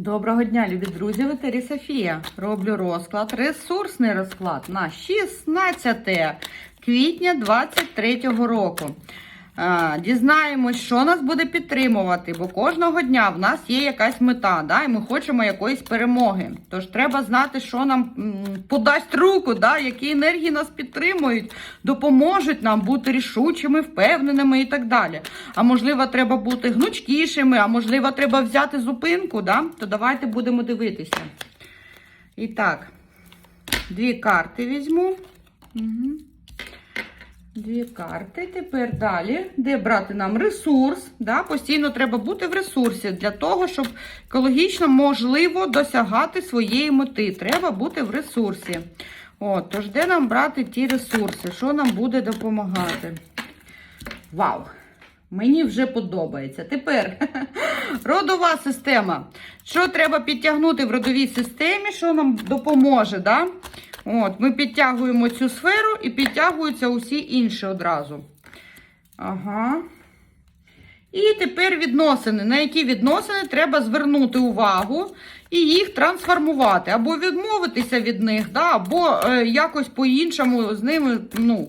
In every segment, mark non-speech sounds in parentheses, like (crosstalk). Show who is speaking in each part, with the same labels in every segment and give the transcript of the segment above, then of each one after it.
Speaker 1: Доброго дня, любі друзі! В етері Софія. Роблю розклад, ресурсний розклад на 16 квітня 2023 року. Дізнаємось, що нас буде підтримувати, бо кожного дня в нас є якась мета, да, і ми хочемо якоїсь перемоги. Тож треба знати, що нам подасть руку, да, які енергії нас підтримують, допоможуть нам бути рішучими, впевненими і так далі. А можливо, треба бути гнучкішими, а можливо, треба взяти зупинку, да? то давайте будемо дивитися. І так, дві карти візьму. Угу. Дві карти. Тепер далі, де брати нам ресурс. Да? Постійно треба бути в ресурсі для того, щоб екологічно можливо досягати своєї мети. Треба бути в ресурсі. От, тож, де нам брати ті ресурси? Що нам буде допомагати? Вау! Мені вже подобається. Тепер (laughs) родова система. Що треба підтягнути в родовій системі, що нам допоможе? Да? От, Ми підтягуємо цю сферу і підтягуються усі інші одразу. Ага. І тепер відносини. На які відносини треба звернути увагу і їх трансформувати, або відмовитися від них, да, або е, якось по-іншому з ними ну,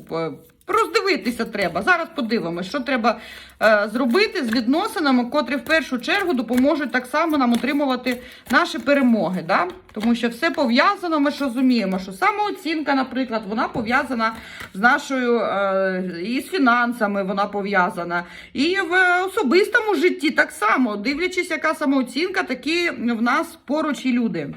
Speaker 1: роздивитися треба. Зараз подивимося, що треба е, зробити з відносинами, котрі в першу чергу допоможуть так само нам отримувати наші перемоги. Да? Тому що все пов'язано, ми ж розуміємо, що самооцінка, наприклад, вона пов'язана з нашою е, і з фінансами, вона пов'язана, і в особистому житті так само, дивлячись, яка самооцінка, такі в нас поруч і люди.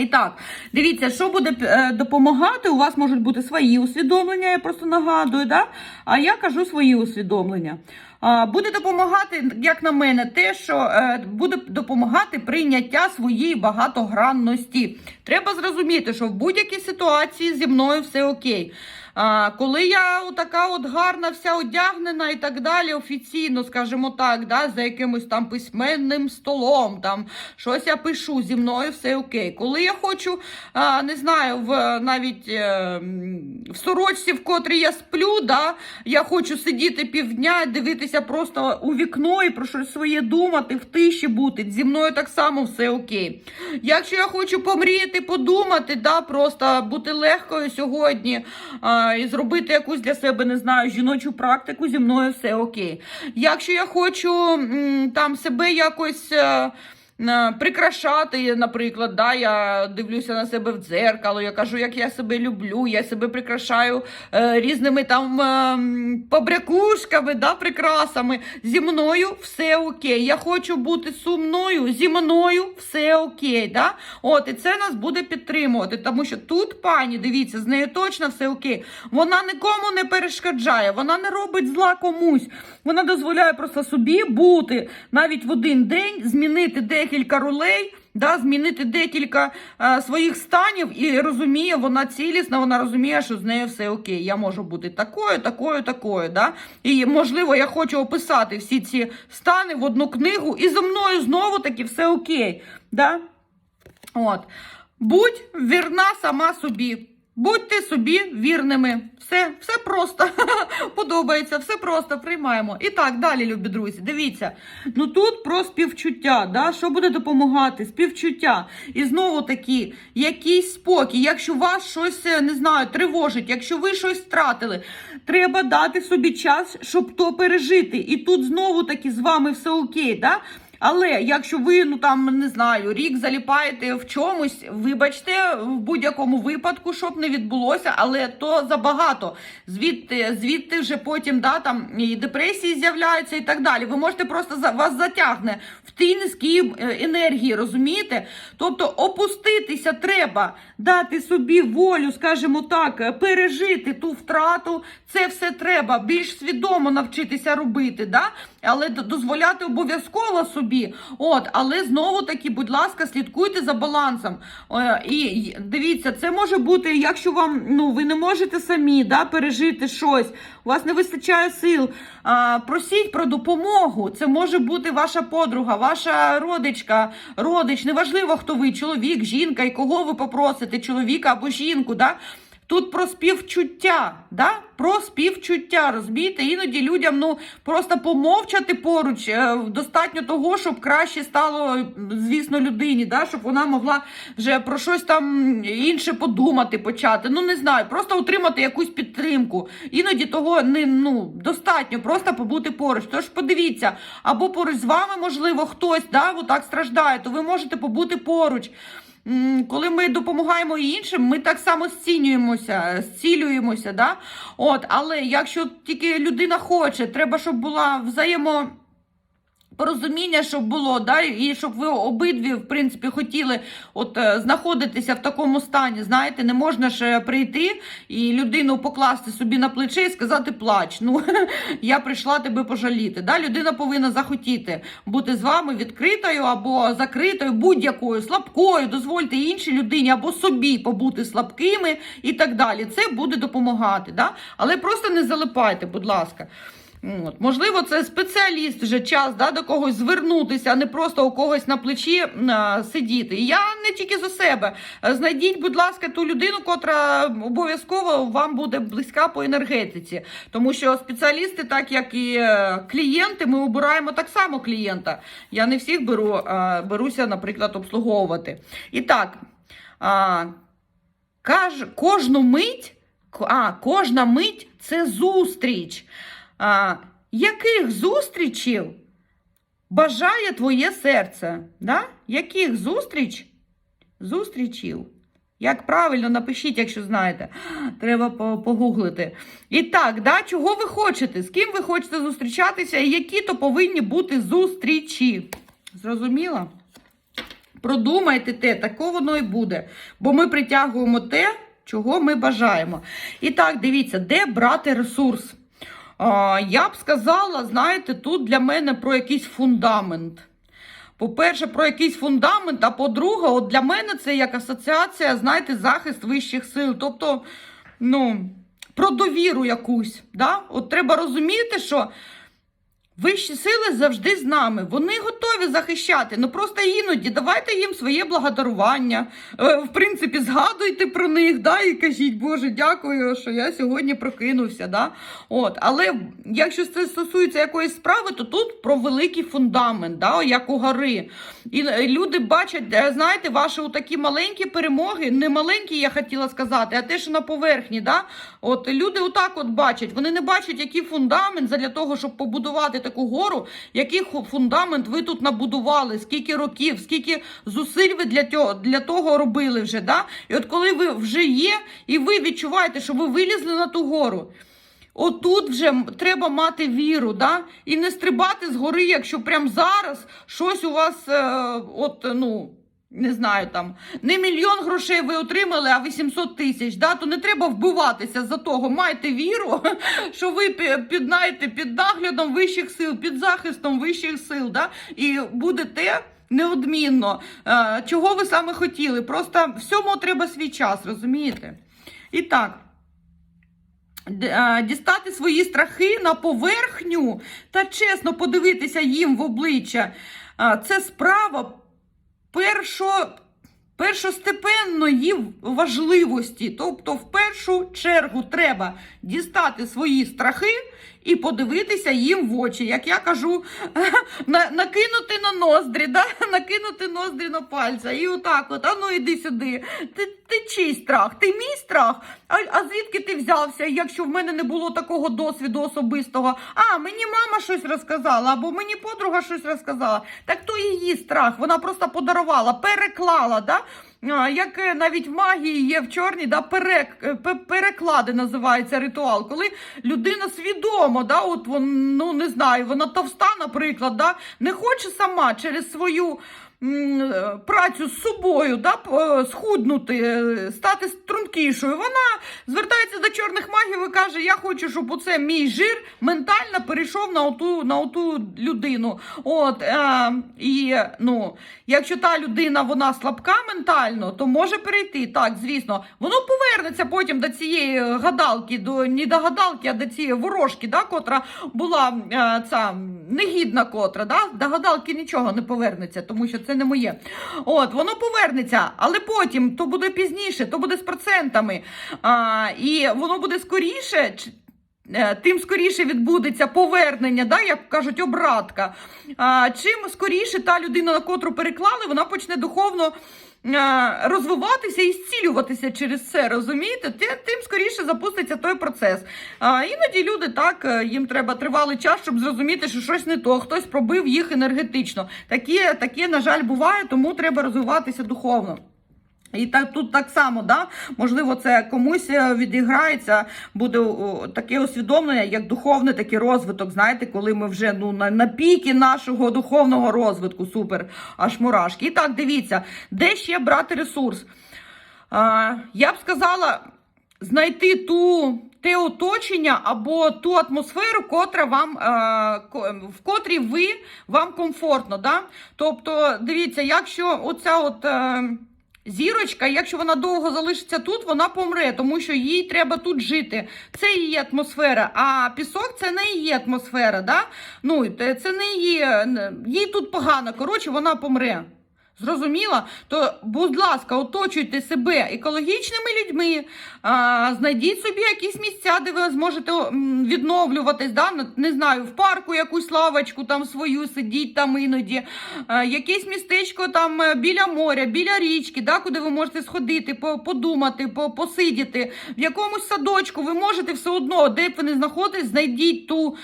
Speaker 1: І так, дивіться, що буде е, допомагати. У вас можуть бути свої усвідомлення, я просто нагадую, да? а я кажу свої усвідомлення. Буде допомагати, як на мене, те, що е, буде допомагати прийняття своєї багатогранності. Треба зрозуміти, що в будь-якій ситуації зі мною все окей. А, Коли я така от гарна, вся одягнена і так далі, офіційно, скажімо так, да, за якимось там письменним столом, там щось я пишу, зі мною все окей. Коли я хочу, а, не знаю, в навіть е, в сорочці, в котрій я сплю, да, я хочу сидіти півдня, дивитися просто у вікно і про щось своє думати, в тиші бути. Зі мною так само все окей. Якщо я хочу помріяти, подумати, да, просто бути легкою сьогодні а, і зробити якусь для себе, не знаю, жіночу практику, зі мною все окей. Якщо я хочу там себе якось. Прикрашати, наприклад, да, я дивлюся на себе в дзеркало, я кажу, як я себе люблю, я себе прикрашаю е, різними там е, побрякушками, да, прикрасами. Зі мною все окей. Я хочу бути сумною, зі мною все окей. Да? От, і це нас буде підтримувати, тому що тут пані, дивіться, з нею точно все окей. Вона нікому не перешкоджає, вона не робить зла комусь. Вона дозволяє просто собі бути навіть в один день, змінити декілька ролей. Да, змінити декілька е, своїх станів і розуміє, вона цілісна, вона розуміє, що з нею все окей. Я можу бути такою, такою, такою. Да? І можливо, я хочу описати всі ці стани в одну книгу, і зі мною знову таки все окей. Да? От. Будь вірна сама собі. Будьте собі вірними. Все, все просто (laughs) подобається, все просто приймаємо. І так, далі, любі друзі, дивіться. Ну тут про співчуття. Да? Що буде допомагати? Співчуття. І знову таки, якийсь спокій. Якщо вас щось е, не знаю, тривожить, якщо ви щось втратили, треба дати собі час, щоб то пережити. І тут знову таки з вами все окей. Да? Але якщо ви ну там не знаю, рік заліпаєте в чомусь, вибачте, в будь-якому випадку, щоб не відбулося, але то забагато. Звідти, звідти вже потім да, там і депресії з'являються і так далі. Ви можете просто за вас затягне в ті низькі е, енергії, розумієте? Тобто опуститися треба, дати собі волю, скажімо так, е, пережити ту втрату. Це все треба більш свідомо навчитися робити, да? Але дозволяти обов'язково собі. От, але знову таки, будь ласка, слідкуйте за балансом. Е, І дивіться, це може бути, якщо вам ну ви не можете самі да, пережити щось, у вас не вистачає сил. А, просіть про допомогу. Це може бути ваша подруга, ваша родичка, родич, неважливо, хто ви, чоловік, жінка, і кого ви попросите, чоловіка або жінку. Да? Тут про співчуття, да? про співчуття, розумієте? Іноді людям ну, просто помовчати поруч е, достатньо того, щоб краще стало, звісно, людині, да? щоб вона могла вже про щось там інше подумати, почати. Ну, не знаю, просто отримати якусь підтримку. Іноді того не ну, достатньо, просто побути поруч. Тож подивіться, або поруч з вами, можливо, хтось да, отак страждає, то ви можете побути поруч. Коли ми допомагаємо іншим, ми так само зцінюємося, зцілюємося. Да? От, але якщо тільки людина хоче, треба, щоб була взаємо. Порозуміння, щоб було, да, і щоб ви обидві, в принципі, хотіли от е, знаходитися в такому стані. Знаєте, не можна ж е, прийти і людину покласти собі на плече і сказати плач. Ну (laughs) я прийшла тебе пожаліти. Да? Людина повинна захотіти бути з вами відкритою або закритою, будь-якою, слабкою. Дозвольте іншій людині або собі побути слабкими і так далі. Це буде допомагати. Да? Але просто не залипайте, будь ласка. От. Можливо, це спеціаліст вже час да, до когось звернутися, а не просто у когось на плечі а, сидіти. Я не тільки за себе. Знайдіть, будь ласка, ту людину, котра обов'язково вам буде близька по енергетиці. Тому що спеціалісти, так як і е, клієнти, ми обираємо так само клієнта. Я не всіх беру, а беруся, наприклад, обслуговувати. І так, а, каж, кожну мить, а, кожна мить це зустріч. А, яких зустрічів бажає твоє серце? Да? Яких зустріч? Зустрічів? Як правильно напишіть, якщо знаєте, треба погуглити. І так, да, чого ви хочете? З ким ви хочете зустрічатися, і які то повинні бути зустрічі? Зрозуміло? Продумайте те, тако воно і буде. Бо ми притягуємо те, чого ми бажаємо. І так, дивіться, де брати ресурс? Я б сказала, знаєте, тут для мене про якийсь фундамент. По-перше, про якийсь фундамент, а по-друге, от для мене це як асоціація, знаєте, захист вищих сил. Тобто, ну, про довіру якусь. Да? От треба розуміти, що Вищі сили завжди з нами. Вони готові захищати. Ну просто іноді давайте їм своє благодарування. Е, В принципі, згадуйте про них, да, і кажіть, Боже, дякую, що я сьогодні прокинувся. Да? От, але якщо це стосується якоїсь справи, то тут про великий фундамент, да, як у гори. І е, люди бачать, е, знаєте, ваші такі маленькі перемоги, не маленькі, я хотіла сказати, а те, що на поверхні. Да? От люди отак от бачать. Вони не бачать, який фундамент для того, щоб побудувати таку гору, який фундамент ви тут набудували, скільки років, скільки зусиль ви для того, для того робили вже. Да? І от коли ви вже є, і ви відчуваєте, що ви вилізли на ту гору. Отут вже треба мати віру, да? і не стрибати з гори, якщо прямо зараз щось у вас, е, от, ну, не знаю, там, не мільйон грошей ви отримали, а 800 тисяч, да? то не треба вбиватися за того. Майте віру, (laughs) що ви пі- під, під наглядом вищих сил, під захистом вищих сил, да? і будете. Неодмінно, Е, чого ви саме хотіли? Просто всьому треба свій час, розумієте? І так, е, дістати свої страхи на поверхню та чесно подивитися їм в обличчя. Е, Це справа першо, першостепенної важливості. Тобто, в першу чергу треба дістати свої страхи і подивитися їм в очі. Як я кажу, (laughs) на, накинути на ноздрі, да? (laughs) накинути ноздрі на пальця. І отак от, а ну іди сюди. Ти, ти чий страх? Ти мій страх? А, а звідки ти взявся, якщо в мене не було такого досвіду особистого? А, мені мама щось розказала, або мені подруга щось розказала. Так то її страх. Вона просто подарувала, переклала. Да? Як е, навіть в магії є в чорній, да, перек, е, переклади називається ритуал. Коли людина свідомо, да, от вон, ну не знаю, вона товста, наприклад, да, не хоче сама через свою працю з собою, да, е, схуднути, е, стати стрункішою. Вона звертається до чорних магів і каже: Я хочу, щоб оце мій жир ментально перейшов на оту, на оту людину. От, е, і, ну, якщо та людина вона слабка ментально, то може перейти. Так, звісно, воно повернеться потім до цієї гадалки, до не до гадалки, а до цієї ворожки, да, котра була е, ця негідна котра. Да? До гадалки нічого не повернеться, тому що це це не моє. От, воно повернеться, але потім то буде пізніше, то буде з процентами. А, і воно буде скоріше. е, Тим скоріше відбудеться повернення, да, як кажуть, обратка. А, чим скоріше та людина, на котру переклали, вона почне духовно розвиватися і зцілюватися через це, розумієте? Тим скоріше запуститься той процес. А, іноді люди так, е, їм треба тривалий час, щоб зрозуміти, що щось не то, хтось пробив їх енергетично. Таке, таке, на жаль, буває, тому треба розвиватися духовно. І так тут так само, да? можливо, це комусь е, відіграється, буде таке усвідомлення, як духовний такий розвиток. Знаєте, коли ми вже ну на, на піки нашого духовного розвитку, супер, аж мурашки. І так, дивіться, де ще брати ресурс? А, я б сказала, знайти ту. Те оточення або ту атмосферу, котра вам, е, в котрій ви вам комфортно. Да? Тобто, дивіться, якщо оця от. Зірочка, якщо вона довго залишиться тут, вона помре, тому що їй треба тут жити. Це її атмосфера. А пісок це не її атмосфера. Да? Ну, це не її, їй тут погано. Коротше, вона помре. Зрозуміла? То, будь ласка, оточуйте себе екологічними людьми, а, знайдіть собі якісь місця, де ви зможете відновлюватись. Да? Не- Не знаю, в парку якусь лавочку там свою сидіть там іноді, а, якесь містечко там е, біля моря, біля річки, да? куди ви можете сходити, подумати, посидіти. В якомусь садочку ви можете все одно, де б ви не знаходитесь, знайдіть ту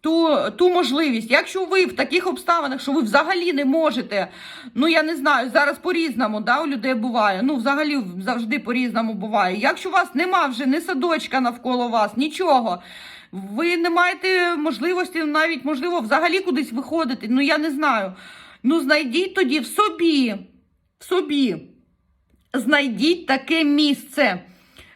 Speaker 1: ту, ту можливість. Якщо ви в таких обставинах, що ви взагалі не можете, ну я не знаю, зараз по-різному, да, у людей буває. Ну, взагалі завжди по-різному буває. Якщо у вас нема вже ні садочка навколо вас, нічого. Ви не маєте можливості навіть, можливо, взагалі кудись виходити. Ну, я не знаю. Ну, знайдіть тоді в собі, в собі, знайдіть таке місце.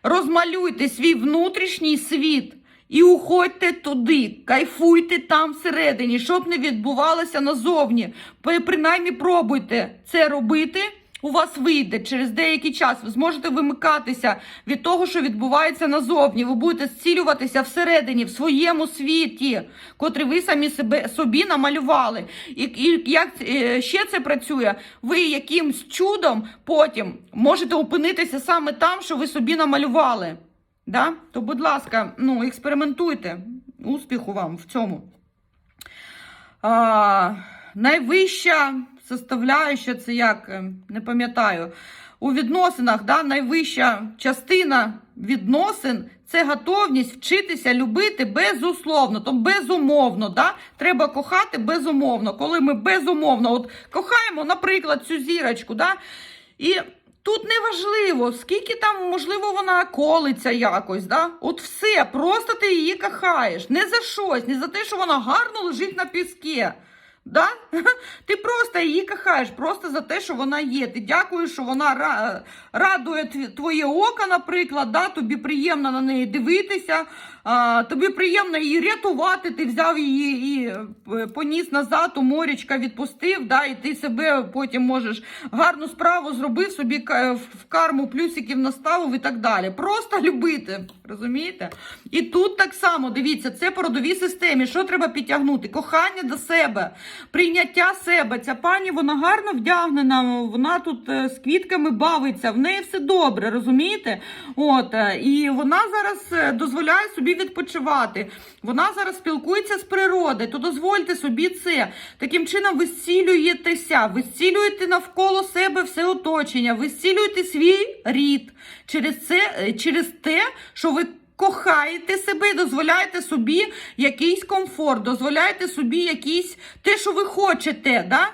Speaker 1: Розмалюйте свій внутрішній світ і уходьте туди, кайфуйте там всередині, щоб не відбувалося назовні. Ви принаймні пробуйте це робити. У вас вийде через деякий час. Ви зможете вимикатися від того, що відбувається назовні. Ви будете зцілюватися всередині, в своєму світі, котрий ви самі себе собі намалювали. І, і як е, ще це працює? Ви якимсь чудом потім можете опинитися саме там, що ви собі намалювали. Да? То, будь ласка, ну, експериментуйте. Успіху вам в цьому. А, найвища составляюча, це як, е, не пам'ятаю, у відносинах, да, найвища частина відносин це готовність вчитися любити безусловно, тобто безумовно. Да? Треба кохати безумовно. Коли ми безумовно от кохаємо, наприклад, цю зірочку, да? і Тут не важливо, скільки там, можливо, вона колиться якось, да? От все, просто ти її кохаєш. Не за щось, не за те, що вона гарно лежить на піскі. Да? (laughs) Ти просто її кохаєш, просто за те, що вона є. Ти дякуєш, що вона ра- радує твоє око, наприклад, да? тобі приємно на неї дивитися, а, тобі приємно її рятувати, ти взяв її і е, поніс назад, у морячка відпустив, да? і ти себе потім можеш гарну справу зробив, собі в карму плюсиків наставив і так далі. Просто любити, розумієте? І тут так само, дивіться, це по родовій системі. Що треба підтягнути? Кохання до себе, прийняття себе. Ця пані вона гарно вдягнена, вона тут е, з квітками бавиться, в неї все добре, розумієте? От, е, і вона зараз е, дозволяє собі відпочивати. Вона зараз спілкується з природою, то дозвольте собі це. Таким чином ви зцілюєтеся, ви зцілюєте навколо себе все оточення, ви зцілюєте свій рід через це, е, через те, що ви. Кохаєте себе, дозволяєте собі якийсь комфорт, дозволяєте собі якийсь те, що ви хочете. Да?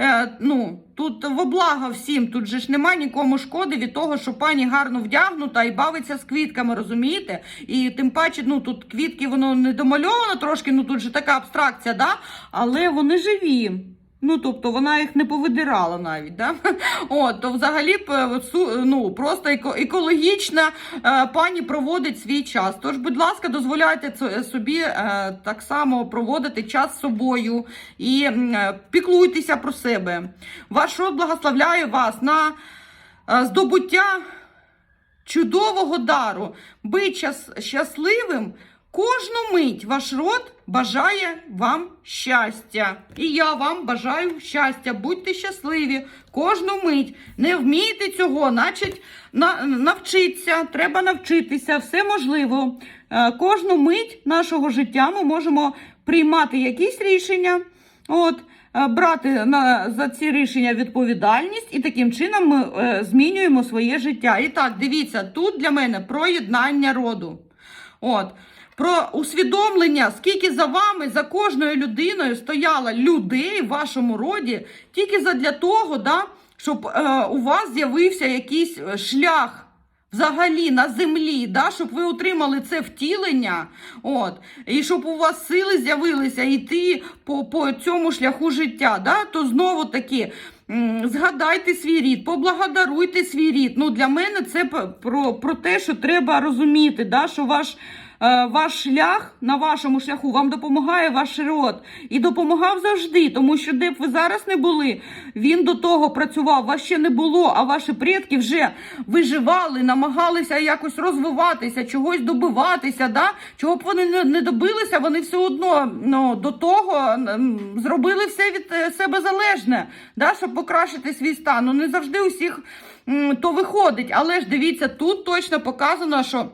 Speaker 1: Е, ну, тут во благо всім, тут же ж нема нікому шкоди від того, що пані гарно вдягнута і бавиться з квітками, розумієте? І тим паче, ну тут квітки, воно не домальовано трошки, ну тут же така абстракція, да? але вони живі. Ну, тобто вона їх не повидирала навіть, да? (laughs) От, то взагалі е, су- ну, просто екологічна е, пані проводить свій час. Тож, будь ласка, дозволяйте собі е, так само проводити час з собою і е, піклуйтеся про себе. Ваш род благословляє вас на е, здобуття чудового дару, щас- щасливим Кожну мить ваш род бажає вам щастя. І я вам бажаю щастя. Будьте щасливі кожну мить. Не вмієте цього, значить на, навчиться. Треба навчитися, все можливо. Е, Кожну мить нашого життя ми можемо приймати якісь рішення. От, е, брати на, за ці рішення відповідальність, і таким чином ми е, змінюємо своє життя. І так, дивіться, тут для мене про єднання роду. От. Про усвідомлення, скільки за вами, за кожною людиною стояло людей в вашому роді, тільки задля того, да, щоб е, у вас з'явився якийсь е, шлях взагалі на землі, да, щоб ви отримали це втілення, от, і щоб у вас сили з'явилися йти по, по цьому шляху життя, да, то знову таки. Згадайте свій рід, поблагодаруйте свій рід. Ну, для мене це про, про те, що треба розуміти, да, що ваш, ваш шлях на вашому шляху вам допомагає ваш род. І допомагав завжди, тому що де б ви зараз не були, він до того працював, вас ще не було, а ваші предки вже виживали, намагалися якось розвиватися, чогось добиватися. Да? Чого б вони не, не добилися, вони все одно ну, до того зробили все від е, себе залежне, да? щоб покращити свій стан. Ну не завжди усіх то виходить. Але ж дивіться, тут точно показано, що.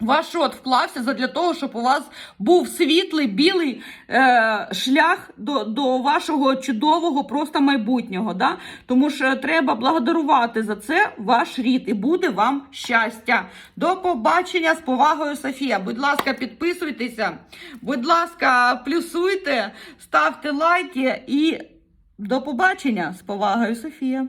Speaker 1: Ваш род вклався задля того, щоб у вас був світлий білий е, шлях до, до вашого чудового просто майбутнього. Да? Тому що треба благодарувати за це ваш рід і буде вам щастя. До побачення з повагою, Софія. Будь ласка, підписуйтеся, будь ласка, плюсуйте, ставте лайки і до побачення з повагою, Софія.